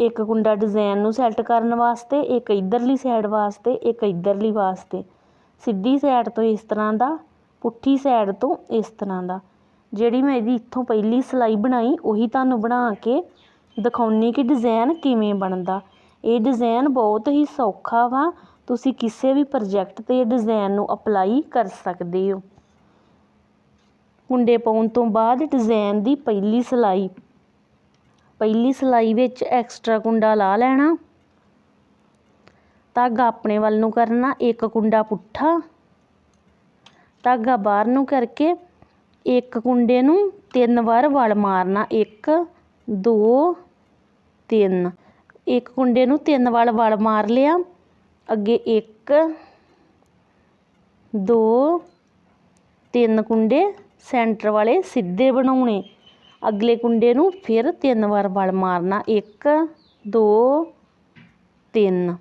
ਇੱਕ ਕੁੰਡਾ ਡਿਜ਼ਾਈਨ ਨੂੰ ਸੈੱਟ ਕਰਨ ਵਾਸਤੇ, ਇੱਕ ਇਧਰਲੀ ਸਾਈਡ ਵਾਸਤੇ, ਇੱਕ ਇਧਰਲੀ ਵਾਸਤੇ। ਸਿੱਧੀ ਸਾਈਡ ਤੋਂ ਇਸ ਤਰ੍ਹਾਂ ਦਾ, ਪੁੱਠੀ ਸਾਈਡ ਤੋਂ ਇਸ ਤਰ੍ਹਾਂ ਦਾ। ਜਿਹੜੀ ਮੈਂ ਇਹਦੀ ਇੱਥੋਂ ਪਹਿਲੀ ਸਿਲਾਈ ਬਣਾਈ, ਉਹੀ ਤੁਹਾਨੂੰ ਬਣਾ ਕੇ ਦਿਖਾਉਣੀ ਕਿ ਡਿਜ਼ਾਈਨ ਕਿਵੇਂ ਬਣਦਾ। ਇਹ ਡਿਜ਼ਾਈਨ ਬਹੁਤ ਹੀ ਸੌਖਾ ਵਾ। ਤੁਸੀਂ ਕਿਸੇ ਵੀ ਪ੍ਰੋਜੈਕਟ ਤੇ ਇਹ ਡਿਜ਼ਾਈਨ ਨੂੰ ਅਪਲਾਈ ਕਰ ਸਕਦੇ ਹੋ। ਕੁੰਡੇ ਪਾਉਣ ਤੋਂ ਬਾਅਦ ਡਿਜ਼ਾਈਨ ਦੀ ਪਹਿਲੀ ਸਿਲਾਈ ਪਹਿਲੀ ਸਲਾਈ ਵਿੱਚ ਐਕਸਟਰਾ ਕੁੰਡਾ ਲਾ ਲੈਣਾ। ਧਾਗਾ ਆਪਣੇ ਵੱਲ ਨੂੰ ਕਰਨਾ, ਇੱਕ ਕੁੰਡਾ ਪੁੱਠਾ। ਧਾਗਾ ਬਾਹਰ ਨੂੰ ਕਰਕੇ ਇੱਕ ਕੁੰਡੇ ਨੂੰ ਤਿੰਨ ਵਾਰ ਵਲ ਮਾਰਨਾ, ਇੱਕ, ਦੋ, ਤਿੰਨ। ਇੱਕ ਕੁੰਡੇ ਨੂੰ ਤਿੰਨ ਵਾਰ ਵਲ ਮਾਰ ਲਿਆ। ਅੱਗੇ ਇੱਕ, ਦੋ, ਤਿੰਨ ਕੁੰਡੇ ਸੈਂਟਰ ਵਾਲੇ ਸਿੱਧੇ ਬਣਾਉਣੇ। ਅਗਲੇ ਕੁੰਡੇ ਨੂੰ ਫਿਰ ਤਿੰਨ ਵਾਰ ਵਲ ਮਾਰਨਾ। ਇੱਕ, ਦੋ, ਤਿੰਨ।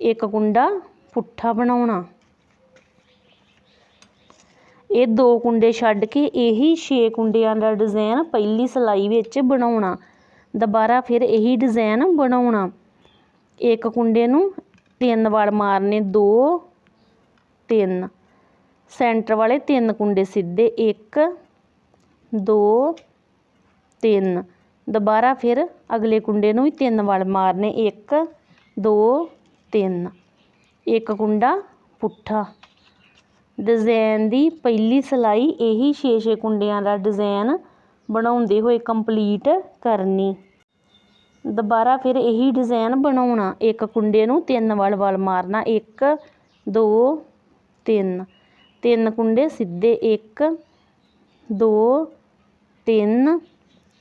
ਇੱਕ ਕੁੰਡਾ ਪੁੱਠਾ ਬਣਾਉਣਾ। ਇਹ ਦੋ ਕੁੰਡੇ ਛੱਡ ਕੇ ਇਹੀ 6 ਕੁੰਡਿਆਂ ਦਾ ਡਿਜ਼ਾਈਨ ਪਹਿਲੀ ਸਲਾਈ ਵਿੱਚ ਬਣਾਉਣਾ। ਦੁਬਾਰਾ ਫਿਰ ਇਹੀ ਡਿਜ਼ਾਈਨ ਬਣਾਉਣਾ। ਇੱਕ ਕੁੰਡੇ ਨੂੰ ਤਿੰਨ ਵਾਰ ਮਾਰਨੇ, ਦੋ, ਤਿੰਨ। ਸੈਂਟਰ ਵਾਲੇ ਤਿੰਨ ਕੁੰਡੇ ਸਿੱਧੇ। ਇੱਕ, ਦੋ ਤਿੰਨ। ਦੁਬਾਰਾ ਫਿਰ ਅਗਲੇ ਕੁੰਡੇ ਨੂੰ ਵੀ ਤਿੰਨ ਵਾਰ ਮਾਰਨੇ। ਇੱਕ, ਦੋ, ਤਿੰਨ। ਇੱਕ ਕੁੰਡਾ ਪੁੱਠਾ। ਡਿਜ਼ਾਈਨ ਦੀ ਪਹਿਲੀ ਸਲਾਈ ਇਹੀ 6-6 ਕੁੰਡਿਆਂ ਦਾ ਡਿਜ਼ਾਈਨ ਬਣਾਉਂਦੇ ਹੋਏ ਕੰਪਲੀਟ ਕਰਨੀ। ਦੁਬਾਰਾ ਫਿਰ ਇਹੀ ਡਿਜ਼ਾਈਨ ਬਣਾਉਣਾ। ਇੱਕ ਕੁੰਡੇ ਨੂੰ ਤਿੰਨ ਵਾਰ ਵਲ ਮਾਰਨਾ। ਇੱਕ, ਦੋ, ਤਿੰਨ। ਤਿੰਨ ਕੁੰਡੇ ਸਿੱਧੇ। ਇੱਕ, ਦੋ, ਤਿੰਨ।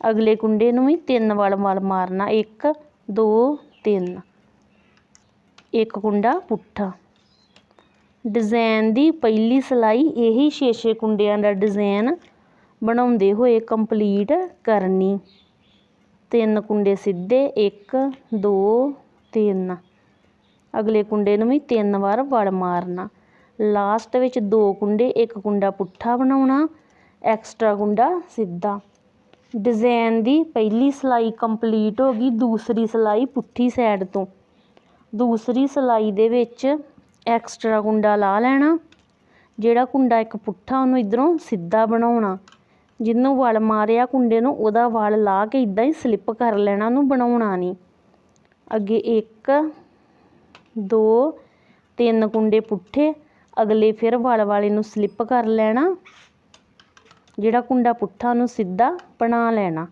ਅਗਲੇ ਕੁੰਡੇ ਨੂੰ ਵੀ ਤਿੰਨ ਵਾਰ ਵਲ ਮਾਰਨਾ, ਇੱਕ, ਦੋ, ਤਿੰਨ। ਇੱਕ ਕੁੰਡਾ ਪੁੱਠਾ। ਡਿਜ਼ਾਈਨ ਦੀ ਪਹਿਲੀ ਸਲਾਈ ਇਹੀ 6-6 ਕੁੰਡਿਆਂ ਦਾ ਡਿਜ਼ਾਈਨ ਬਣਾਉਂਦੇ ਹੋਏ ਕੰਪਲੀਟ ਕਰਨੀ। ਤਿੰਨ ਕੁੰਡੇ ਸਿੱਧੇ, ਇੱਕ, ਦੋ, ਤਿੰਨ। ਅਗਲੇ ਕੁੰਡੇ ਨੂੰ ਵੀ ਤਿੰਨ ਵਾਰ ਵਲ ਮਾਰਨਾ। ਲਾਸਟ ਵਿੱਚ ਦੋ ਕੁੰਡੇ, ਇੱਕ ਕੁੰਡਾ ਪੁੱਠਾ ਬਣਾਉਣਾ, ਐਕਸਟਰਾ ਕੁੰਡਾ ਸਿੱਧਾ। ਡਿਜ਼ਾਈਨ ਦੀ ਪਹਿਲੀ ਸਿਲਾਈ ਕੰਪਲੀਟ ਹੋ ਗਈ ਦੂਸਰੀ ਸਿਲਾਈ ਪੁੱਠੀ ਸਾਈਡ ਤੋਂ। ਦੂਸਰੀ ਸਿਲਾਈ ਦੇ ਵਿੱਚ ਐਕਸਟਰਾ ਕੁੰਡਾ ਲਾ ਲੈਣਾ, ਜਿਹੜਾ ਕੁੰਡਾ ਇੱਕ ਪੁੱਠਾ ਉਹਨੂੰ ਇਧਰੋਂ ਸਿੱਧਾ ਬਣਾਉਣਾ। ਜਿਹਨੂੰ ਵਲ ਮਾਰਿਆ ਕੁੰਡੇ ਨੂੰ, ਉਹਦਾ ਵਲ ਲਾ ਕੇ ਇਦਾਂ ਹੀ ਸਲਿੱਪ ਕਰ ਲੈਣਾ, ਉਹਨੂੰ ਬਣਾਉਣਾ ਨਹੀਂ। ਅੱਗੇ ਇੱਕ, ਦੋ, ਤਿੰਨ ਕੁੰਡੇ ਪੁੱਠੇ, ਅਗਲੇ ਫਿਰ ਵਲ ਵਾਲੇ ਨੂੰ ਸਲਿੱਪ ਕਰ ਲੈਣਾ। ਜਿਹੜਾ ਕੁੰਡਾ ਪੁੱਠਾ ਉਹਨੂੰ ਸਿੱਧਾ ਬਣਾ ਲੈਣਾ।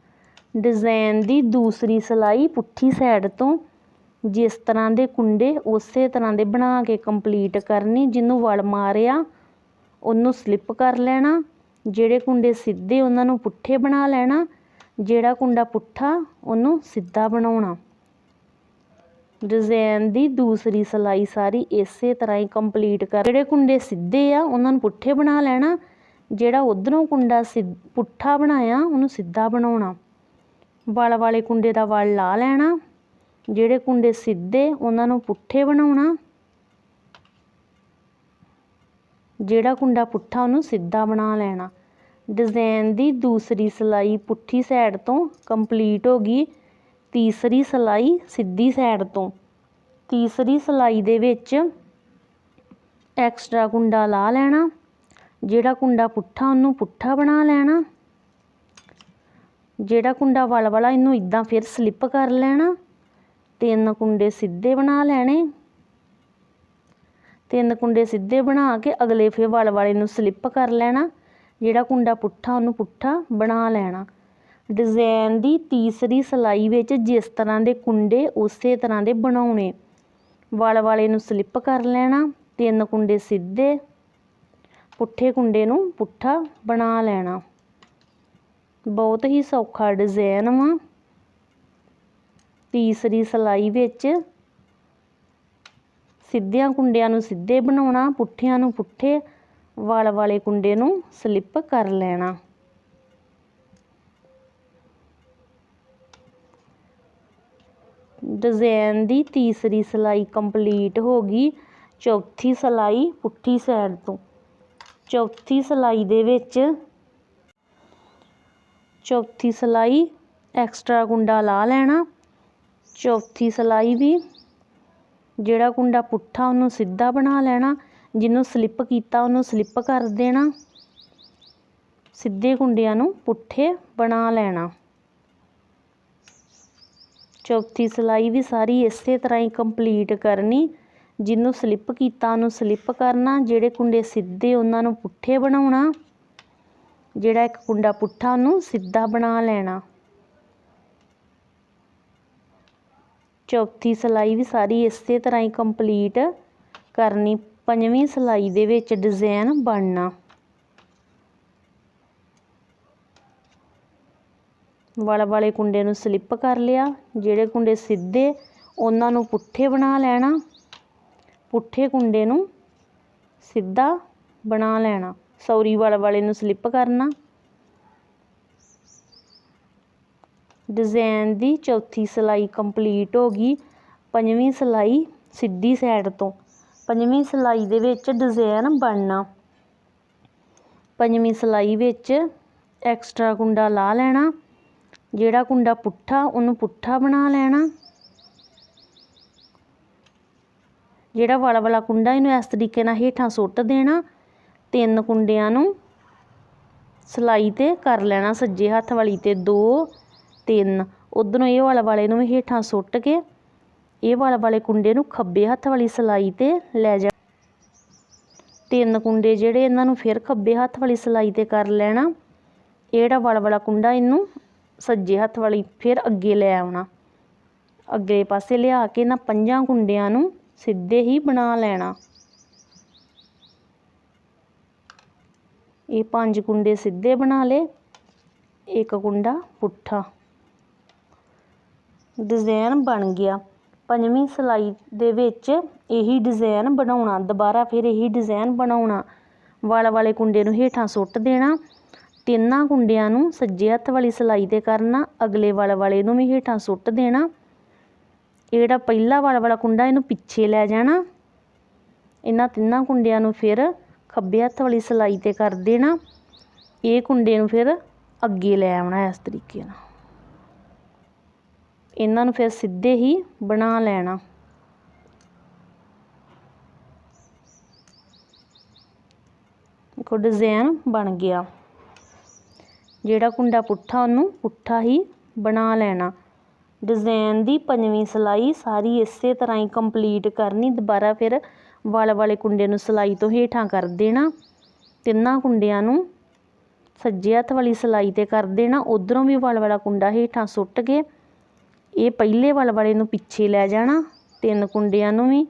ਡਿਜ਼ਾਈਨ ਦੀ ਦੂਸਰੀ ਸਲਾਈ ਪੁੱਠੀ ਸਾਈਡ ਤੋਂ ਜਿਸ ਤਰ੍ਹਾਂ ਦੇ ਕੁੰਡੇ ਉਸੇ ਤਰ੍ਹਾਂ ਦੇ ਬਣਾ ਕੇ ਕੰਪਲੀਟ ਕਰਨੀ, ਜਿਹਨੂੰ ਵਲ ਮਾਰਿਆ, ਉਹਨੂੰ ਸਲਿੱਪ ਕਰ ਲੈਣਾ। ਜਿਹੜੇ ਕੁੰਡੇ ਸਿੱਧੇ ਉਹਨਾਂ ਨੂੰ ਪੁੱਠੇ ਬਣਾ ਲੈਣਾ, ਜਿਹੜਾ ਕੁੰਡਾ ਪੁੱਠਾ ਉਹਨੂੰ ਸਿੱਧਾ ਬਣਾਉਣਾ। ਡਿਜ਼ਾਈਨ ਦੀ ਦੂਸਰੀ ਸਲਾਈ ਸਾਰੀ ਇਸੇ ਤਰ੍ਹਾਂ ਹੀ ਕੰਪਲੀਟ ਕਰ ਜਿਹੜੇ ਕੁੰਡੇ ਸਿੱਧੇ ਆ, ਉਹਨਾਂ ਨੂੰ ਪੁੱਠੇ ਬਣਾ ਲੈਣਾ ਜਿਹੜਾ ਉਧਰੋਂ ਕੁੰਡਾ ਪੁੱਠਾ ਬਣਾਇਆ, ਉਹਨੂੰ ਸਿੱਧਾ ਬਣਾਉਣਾ। ਵਲ ਵਾਲੇ ਕੁੰਡੇ ਦਾ ਵਲ ਲਾ ਲੈਣਾ। ਜਿਹੜੇ ਕੁੰਡੇ ਸਿੱਧੇ, ਉਹਨਾਂ ਨੂੰ ਪੁੱਠੇ ਬਣਾਉਣਾ। ਜਿਹੜਾ ਕੁੰਡਾ ਪੁੱਠਾ, ਉਹਨੂੰ ਸਿੱਧਾ ਬਣਾ ਲੈਣਾ। ਡਿਜ਼ਾਈਨ ਦੀ ਦੂਸਰੀ ਸਲਾਈ ਪੁੱਠੀ ਸਾਈਡ ਤੋਂ ਕੰਪਲੀਟ ਹੋ ਗਈ। ਤੀਸਰੀ ਸਲਾਈ ਸਿੱਧੀ ਸਾਈਡ ਤੋਂ। ਤੀਸਰੀ ਸਲਾਈ ਦੇ ਵਿੱਚ ਐਕਸਟਰਾ ਕੁੰਡਾ ਲਾ ਲੈਣਾ। ਜਿਹੜਾ ਕੁੰਡਾ ਪੁੱਠਾ, ਉਹਨੂੰ ਪੁੱਠਾ ਬਣਾ ਲੈਣਾ। ਜਿਹੜਾ ਕੁੰਡਾ ਵਲ ਵਾਲਾ, ਇਹਨੂੰ ਇਦਾਂ ਫਿਰ ਸਲਿੱਪ ਕਰ ਲੈਣਾ। ਤਿੰਨ ਕੁੰਡੇ ਸਿੱਧੇ ਬਣਾ ਲੈਣੇ। ਤਿੰਨ ਕੁੰਡੇ ਸਿੱਧੇ ਬਣਾ ਕੇ ਅਗਲੇ ਫਿਰ ਵਲ ਵਾਲੇ ਨੂੰ ਸਲਿੱਪ ਕਰ ਲੈਣਾ। ਜਿਹੜਾ ਕੁੰਡਾ ਪੁੱਠਾ, ਉਹਨੂੰ ਪੁੱਠਾ ਬਣਾ ਲੈਣਾ। ਡਿਜ਼ਾਈਨ ਦੀ ਤੀਸਰੀ ਸਲਾਈ ਵਿੱਚ ਜਿਸ ਤਰ੍ਹਾਂ ਦੇ ਕੁੰਡੇ, ਉਸੇ ਤਰ੍ਹਾਂ ਦੇ ਬਣਾਉਣੇ। ਵਲ ਵਾਲੇ ਨੂੰ ਸਲਿੱਪ ਕਰ ਲੈਣਾ। ਤਿੰਨ ਕੁੰਡੇ ਸਿੱਧੇ। ਪੁੱਠੇ ਕੁੰਡੇ ਨੂੰ ਪੁੱਠਾ ਬਣਾ ਲੈਣਾ। ਬਹੁਤ ਹੀ ਸੌਖਾ ਡਿਜ਼ਾਈਨ ਵਾ। ਤੀਸਰੀ ਸਿਲਾਈ ਵਿੱਚ ਸਿੱਧਿਆਂ ਕੁੰਡਿਆਂ ਨੂੰ ਸਿੱਧੇ ਬਣਾਉਣਾ, ਪੁੱਠਿਆਂ ਨੂੰ ਪੁੱਠੇ, ਵਲ ਵਾਲੇ ਕੁੰਡੇ ਨੂੰ ਸਲਿੱਪ ਕਰ ਲੈਣਾ। ਡਿਜ਼ਾਈਨ ਦੀ ਤੀਸਰੀ ਸਿਲਾਈ ਕੰਪਲੀਟ ਹੋ ਗਈ। ਚੌਥੀ ਸਿਲਾਈ ਪੁੱਠੀ ਸਾਈਡ ਤੋਂ। ਚੌਥੀ ਸਿਲਾਈ ਦੇ ਵਿੱਚ ਚੌਥੀ ਸਿਲਾਈ ਐਕਸਟਰਾ ਕੁੰਡਾ ਲਾ ਲੈਣਾ। ਚੌਥੀ ਸਿਲਾਈ ਵੀ ਜਿਹੜਾ ਕੁੰਡਾ ਪੁੱਠਾ ਉਹਨੂੰ ਸਿੱਧਾ ਬਣਾ ਲੈਣਾ, ਜਿਹਨੂੰ ਸਲਿੱਪ ਕੀਤਾ ਉਹਨੂੰ ਸਲਿੱਪ ਕਰ ਦੇਣਾ। ਸਿੱਧੇ ਕੁੰਡਿਆਂ ਨੂੰ ਪੁੱਠੇ ਬਣਾ ਲੈਣਾ। ਚੌਥੀ ਸਿਲਾਈ ਵੀ ਸਾਰੀ ਇਸੇ ਤਰ੍ਹਾਂ ਹੀ ਕੰਪਲੀਟ ਕਰਨੀ। ਜਿਹਨੂੰ ਸਲਿੱਪ ਕੀਤਾ, ਉਹਨੂੰ ਸਲਿੱਪ ਕਰਨਾ, ਜਿਹੜੇ ਕੁੰਡੇ ਸਿੱਧੇ ਉਹਨਾਂ ਨੂੰ ਪੁੱਠੇ ਬਣਾਉਣਾ, ਜਿਹੜਾ ਇੱਕ ਕੁੰਡਾ ਪੁੱਠਾ, ਉਹਨੂੰ ਸਿੱਧਾ ਬਣਾ ਲੈਣਾ। ਚੌਥੀ ਸਿਲਾਈ ਵੀ ਸਾਰੀ ਇਸੇ ਤਰ੍ਹਾਂ ਹੀ ਕੰਪਲੀਟ ਕਰਨੀ, ਪੰਜਵੀਂ ਸਿਲਾਈ ਦੇ ਵਿੱਚ ਡਿਜ਼ਾਈਨ ਬਣਨਾ। ਵਾਲਾ ਵਾਲੇ ਕੁੰਡੇ ਨੂੰ ਸਲਿੱਪ ਕਰ ਲਿਆ, ਜਿਹੜੇ ਕੁੰਡੇ ਸਿੱਧੇ, ਉਹਨਾਂ ਨੂੰ ਪੁੱਠੇ ਬਣਾ ਲੈਣਾ। ਪੁੱਠੇ ਕੁੰਡੇ ਨੂੰ ਸਿੱਧਾ ਬਣਾ ਲੈਣਾ। ਸੌਰੀ ਵਲ ਵਾਲੇ ਨੂੰ ਸਲਿੱਪ ਕਰਨਾ। ਡਿਜ਼ਾਈਨ ਦੀ ਚੌਥੀ ਸਿਲਾਈ ਕੰਪਲੀਟ ਹੋ ਗਈ। ਪੰਜਵੀਂ ਸਿਲਾਈ ਸਿੱਧੀ ਸਾਈਡ ਤੋਂ। ਪੰਜਵੀਂ ਸਿਲਾਈ ਦੇ ਵਿੱਚ ਡਿਜ਼ਾਈਨ ਬਣਨਾ। ਪੰਜਵੀਂ ਸਿਲਾਈ ਵਿੱਚ ਐਕਸਟਰਾ ਕੁੰਡਾ ਲਾ ਲੈਣਾ। ਜਿਹੜਾ ਕੁੰਡਾ ਪੁੱਠਾ, ਉਹਨੂੰ ਪੁੱਠਾ ਬਣਾ ਲੈਣਾ। ਜਿਹੜਾ ਵਾਲਾ ਵਾਲਾ ਕੁੰਡਾ ਇਹਨੂੰ ਇਸ ਤਰੀਕੇ ਨਾਲ ਹੇਠਾਂ ਸੁੱਟ ਦੇਣਾ, ਤਿੰਨ ਕੁੰਡਿਆਂ ਨੂੰ ਸਿਲਾਈ ਤੇ ਕਰ ਲੈਣਾ ਸੱਜੇ ਹੱਥ ਵਾਲੀ ਤੇ ਦੋ, ਤਿੰਨ। ਉਧਰੋਂ ਇਹ ਵਾਲਾ ਵਾਲੇ ਨੂੰ ਵੀ ਹੇਠਾਂ ਸੁੱਟ ਕੇ ਇਹ ਵਾਲਾ ਵਾਲੇ ਕੁੰਡੇ ਨੂੰ ਖੱਬੇ ਹੱਥ ਵਾਲੀ ਸਿਲਾਈ ਤੇ ਲੈ ਜਾ। ਤਿੰਨ ਕੁੰਡੇ ਜਿਹੜੇ ਇਹਨਾਂ ਨੂੰ ਫਿਰ ਖੱਬੇ ਹੱਥ ਵਾਲੀ ਸਿਲਾਈ ਤੇ ਕਰ ਲੈਣਾ ਇਹ ਜਿਹੜਾ ਵਾਲਾ ਵਾਲਾ ਕੁੰਡਾ ਇਹਨੂੰ ਸੱਜੇ ਹੱਥ ਵਾਲੀ ਫਿਰ ਅੱਗੇ ਲੈ ਆਉਣਾ। ਅੱਗੇ ਪਾਸੇ ਲਿਆ ਕੇ ਇਹਨਾਂ ਪੰਜਾਂ ਕੁੰਡਿਆਂ ਨੂੰ ਸਿੱਧੇ ਹੀ ਬਣਾ ਲੈਣਾ। ਇਹ ਪੰਜ ਕੁੰਡੇ ਸਿੱਧੇ ਬਣਾ ਲਏ, ਇੱਕ ਕੁੰਡਾ ਪੁੱਠਾ। ਡਿਜ਼ਾਈਨ ਬਣ ਗਿਆ। ਪੰਜਵੀਂ ਸਿਲਾਈ ਦੇ ਵਿੱਚ ਇਹੀ ਡਿਜ਼ਾਈਨ ਬਣਾਉਣਾ, ਦੁਬਾਰਾ ਫਿਰ ਇਹੀ ਡਿਜ਼ਾਈਨ ਬਣਾਉਣਾ। ਵਾਲ ਵਾਲੇ ਕੁੰਡੇ ਨੂੰ ਹੇਠਾਂ ਸੁੱਟ ਦੇਣਾ, ਤਿੰਨਾਂ ਕੁੰਡਿਆਂ ਨੂੰ ਸੱਜੇ ਹੱਥ ਵਾਲੀ ਸਿਲਾਈ ਤੇ ਕਰਨਾ, ਅਗਲੇ ਵਾਲ ਵਾਲੇ ਨੂੰ ਵੀ ਹੇਠਾਂ ਸੁੱਟ ਦੇਣਾ। ਇਹ ਜਿਹੜਾ ਪਹਿਲਾ ਵਾਲ ਵਾਲਾ ਕੁੰਡਾ ਇਹਨੂੰ ਪਿੱਛੇ ਲੈ ਜਾਣਾ। ਇਹਨਾਂ ਤਿੰਨਾਂ ਕੁੰਡਿਆਂ ਨੂੰ ਫਿਰ ਖੱਬੇ ਹੱਥ ਵਾਲੀ ਸਿਲਾਈ ਤੇ ਕਰ ਦੇਣਾ। ਇਹ ਕੁੰਡੇ ਨੂੰ ਫਿਰ ਅੱਗੇ ਲੈ ਆਉਣਾ ਇਸ ਤਰੀਕੇ ਨਾਲ। ਇਹਨਾਂ ਨੂੰ ਫਿਰ ਸਿੱਧੇ ਹੀ ਬਣਾ ਲੈਣਾ। ਦੇਖੋ ਡਿਜ਼ਾਈਨ ਬਣ ਗਿਆ। ਜਿਹੜਾ ਕੁੰਡਾ ਪੁੱਠਾ ਉਹਨੂੰ ਪੁੱਠਾ ਹੀ ਬਣਾ ਲੈਣਾ। ਡਿਜ਼ਾਈਨ ਦੀ ਪੰਜਵੀਂ ਸਿਲਾਈ ਸਾਰੀ ਇਸੇ ਤਰ੍ਹਾਂ ਹੀ ਕੰਪਲੀਟ ਕਰਨੀ, ਦੁਬਾਰਾ ਫਿਰ ਵਲ ਵਾਲੇ ਕੁੰਡੇ ਨੂੰ ਸਿਲਾਈ ਤੋਂ ਹੇਠਾਂ ਕਰ ਦੇਣਾ, ਤਿੰਨਾਂ ਕੁੰਡਿਆਂ ਨੂੰ ਸੱਜੇ ਹੱਥ ਵਾਲੀ ਸਿਲਾਈ ਤੇ ਕਰ ਦੇਣਾ, ਉਧਰੋਂ ਵੀ ਵਲ ਵਾਲਾ ਕੁੰਡਾ ਹੇਠਾਂ ਸੁੱਟ ਕੇ, ਇਹ ਪਹਿਲੇ ਵਲ ਵਾਲੇ ਨੂੰ ਪਿੱਛੇ ਲੈ ਜਾਣਾ, ਤਿੰਨ ਕੁੰਡਿਆਂ ਨੂੰ ਵੀ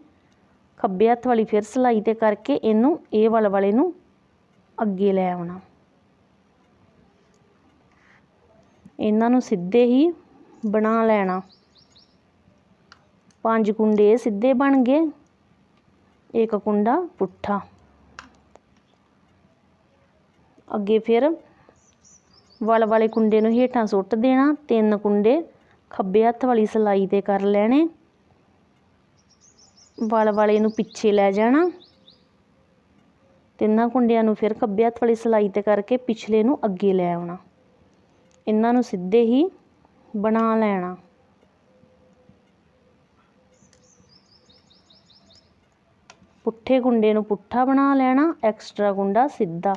ਖੱਬੇ ਹੱਥ ਵਾਲੀ ਫਿਰ ਸਿਲਾਈ ਤੇ ਕਰਕੇ ਇਹਨੂੰ ਇਹ ਵਲ ਵਾਲੇ ਨੂੰ ਅੱਗੇ ਲੈ ਆਉਣਾ। ਇਹਨਾਂ ਨੂੰ ਸਿੱਧੇ ਹੀ ਬਣਾ ਲੈਣਾ। ਪੰਜ ਕੁੰਡੇ ਸਿੱਧੇ ਬਣ ਗਏ। ਇੱਕ ਕੁੰਡਾ ਪੁੱਠਾ। ਅੱਗੇ ਫਿਰ ਵਲ ਵਾਲੇ ਕੁੰਡੇ ਨੂੰ ਹੇਠਾਂ ਸੁੱਟ ਦੇਣਾ। ਤਿੰਨ ਕੁੰਡੇ ਖੱਬੇ ਹੱਥ ਵਾਲੀ ਸਿਲਾਈ ਤੇ ਕਰ ਲੈਣੇ। ਵਲ ਵਾਲੇ ਨੂੰ ਪਿੱਛੇ ਲੈ ਜਾਣਾ। ਤਿੰਨਾਂ ਕੁੰਡਿਆਂ ਨੂੰ ਫਿਰ ਖੱਬੇ ਹੱਥ ਵਾਲੀ ਸਿਲਾਈ ਤੇ ਕਰਕੇ ਪਿਛਲੇ ਨੂੰ ਅੱਗੇ ਲੈ ਆਉਣਾ। ਇਹਨਾਂ ਨੂੰ ਸਿੱਧੇ ਹੀ ਬਣਾ ਲੈਣਾ। ਪੁੱਠੇ ਕੁੰਡੇ ਨੂੰ ਪੁੱਠਾ ਬਣਾ ਲੈਣਾ ਐਕਸਟਰਾ ਕੁੰਡਾ ਸਿੱਧਾ।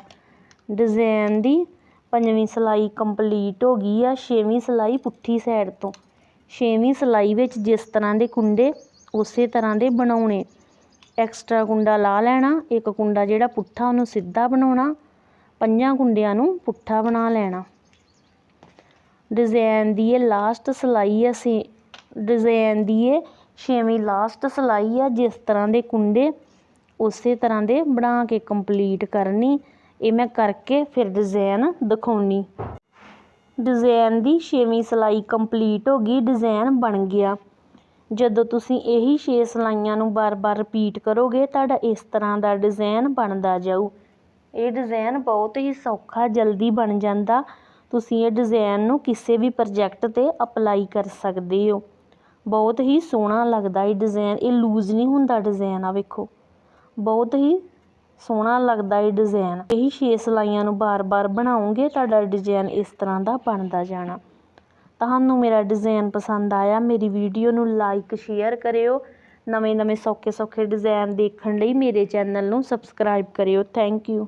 ਡਿਜ਼ਾਈਨ ਦੀ ਪੰਜਵੀਂ ਸਿਲਾਈ ਕੰਪਲੀਟ ਹੋ ਗਈ ਆ, ਛੇਵੀਂ ਸਿਲਾਈ ਪੁੱਠੀ ਸਾਈਡ ਤੋਂ। ਛੇਵੀਂ ਸਿਲਾਈ ਵਿੱਚ ਜਿਸ ਤਰ੍ਹਾਂ ਦੇ ਕੁੰਡੇ, ਉਸੇ ਤਰ੍ਹਾਂ ਦੇ ਬਣਾਉਣੇ। ਐਕਸਟਰਾ ਕੁੰਡਾ ਲਾ ਲੈਣਾ, ਇੱਕ ਕੁੰਡਾ ਜਿਹੜਾ ਪੁੱਠਾ ਉਹਨੂੰ ਸਿੱਧਾ ਬਣਾਉਣਾ, ਪੰਜਾਂ ਕੁੰਡਿਆਂ ਨੂੰ ਪੁੱਠਾ ਬਣਾ ਲੈਣਾ। ਡਿਜ਼ਾਈਨ ਦੀ ਇਹ ਲਾਸਟ ਸਿਲਾਈ ਹੈ ਸੇ ਡਿਜ਼ਾਈਨ ਦੀ ਇਹ ਛੇਵੀਂ ਲਾਸਟ ਸਿਲਾਈ ਆ, ਜਿਸ ਤਰ੍ਹਾਂ ਦੇ ਕੁੰਡੇ ਉਸੇ ਤਰ੍ਹਾਂ ਦੇ ਬਣਾ ਕੇ ਕੰਪਲੀਟ ਕਰਨੀ। ਇਹ ਮੈਂ ਕਰਕੇ ਫਿਰ ਡਿਜ਼ਾਈਨ ਦਿਖਾਉਣੀ। ਡਿਜ਼ਾਈਨ ਦੀ ਛੇਵੀਂ ਸਿਲਾਈ ਕੰਪਲੀਟ ਹੋ ਗਈ ਡਿਜ਼ਾਈਨ ਬਣ ਗਿਆ। ਜਦੋਂ ਤੁਸੀਂ ਇਹੀ ਛੇ ਸਿਲਾਈਆਂ ਨੂੰ ਬਾਰ-ਬਾਰ ਰਿਪੀਟ ਕਰੋਗੇ, ਤੁਹਾਡਾ ਇਸ ਤਰ੍ਹਾਂ ਦਾ ਡਿਜ਼ਾਈਨ ਬਣਦਾ ਜਾਊ। ਇਹ ਡਿਜ਼ਾਈਨ ਬਹੁਤ ਹੀ ਸੌਖਾ, ਜਲਦੀ ਬਣ ਜਾਂਦਾ। ਤੁਸੀਂ ਇਹ ਡਿਜ਼ਾਈਨ ਨੂੰ ਕਿਸੇ ਵੀ ਪ੍ਰੋਜੈਕਟ 'ਤੇ ਅਪਲਾਈ ਕਰ ਸਕਦੇ ਹੋ। ਬਹੁਤ ਹੀ ਸੋਹਣਾ ਲੱਗਦਾ ਇਹ ਡਿਜ਼ਾਈਨ ਇਹ ਲੂਜ਼ ਨਹੀਂ ਹੁੰਦਾ ਡਿਜ਼ਾਈਨ ਆ ਵੇਖੋ। ਬਹੁਤ ਹੀ ਸੋਹਣਾ ਲੱਗਦਾ ਇਹ ਡਿਜ਼ਾਈਨ ਇਹੀ ਛੇ ਸਿਲਾਈਆਂ ਨੂੰ ਬਾਰ-ਬਾਰ ਬਣਾਉਂਗੇ ਤੁਹਾਡਾ ਡਿਜ਼ਾਈਨ ਇਸ ਤਰ੍ਹਾਂ ਦਾ ਬਣਦਾ ਜਾਣਾ। ਤੁਹਾਨੂੰ ਮੇਰਾ ਡਿਜ਼ਾਈਨ ਪਸੰਦ ਆਇਆ, ਮੇਰੀ ਵੀਡੀਓ ਨੂੰ ਲਾਈਕ ਸ਼ੇਅਰ ਕਰਿਓ। ਨਵੇਂ ਨਵੇਂ ਸੌਖੇ ਸੌਖੇ ਡਿਜ਼ਾਈਨ ਦੇਖਣ ਲਈ ਮੇਰੇ ਚੈਨਲ ਨੂੰ ਸਬਸਕ੍ਰਾਈਬ ਕਰਿਓ। Thank you